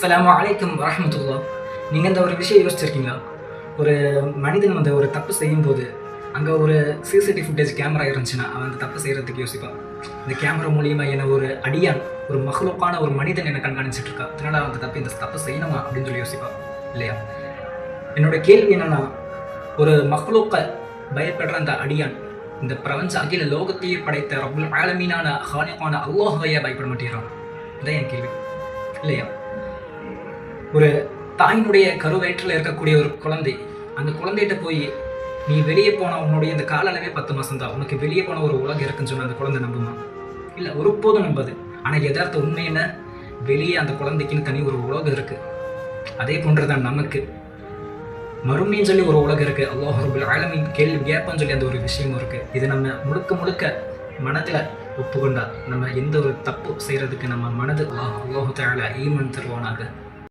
அஸ்ஸலாமு அலைக்கும் வரமத்துல்லா நீங்கள் இந்த ஒரு விஷயம் யோசிச்சிருக்கீங்களா? ஒரு மனிதன் வந்து ஒரு தப்பு செய்யும்போது அங்கே ஒரு சிசிடிவி ஃபுட்டேஜ் கேமரா இருந்துச்சுன்னா அவன் அந்த தப்பு செய்கிறதுக்கு யோசிப்பான். இந்த கேமரா மூலியமாக என்ன ஒரு அடியான் ஒரு மகளுக்கான ஒரு மனிதன் என்னை கண்காணிச்சிட்டு இருக்கா அதனால அவன் அந்த தப்பு இந்த தப்பு செய்யணுமா? அப்படின்னு சொல்லி யோசிப்பான். இல்லையா? என்னோட கேள்வி என்னென்னா ஒரு மகளுக்க பயப்படுற அந்த அடியான் இந்த பிரபஞ்ச அகில லோகத்தையே படைத்த ரபுல் ஆலமீனான ஹாலிக்கான அல்லாஹையே பயப்பட மாட்டேறான் இதான் என் கேள்வி. இல்லையா? ஒரு தாயினுடைய கருவயிற்றில் இருக்கக்கூடிய ஒரு குழந்தை. அந்த குழந்தைகிட்ட போய் நீ வெளியே போன உன்னுடைய இந்த கால அளவே பத்து மாதம் தான் உனக்கு வெளியே போன ஒரு உலகம் இருக்குன்னு சொன்ன அந்த குழந்தை நம்புமா? இல்லை ஒருபோதும் நம்பாது. ஆனால் யதார்த்த உண்மை என்ன? வெளியே அந்த குழந்தைக்குன்னு தனி ஒரு உலகம் இருக்குது அதே போன்று தான் நமக்கு. மறுமைன்னு சொல்லி ஒரு உலகம் இருக்குது அல்லாஹ் ரபுல் ஆலமின் கேள்வி கேட்பன்னு சொல்லி அந்த ஒரு விஷயமும் இருக்குது இது நம்ம முழுக்க முழுக்க மனதில் ஒப்புக்கொண்டா நம்ம எந்த ஒரு தப்பு செய்கிறதுக்கு நம்ம மனது அல்லாஹ் அல்லாஹு தால ஈமன் தருவானாக?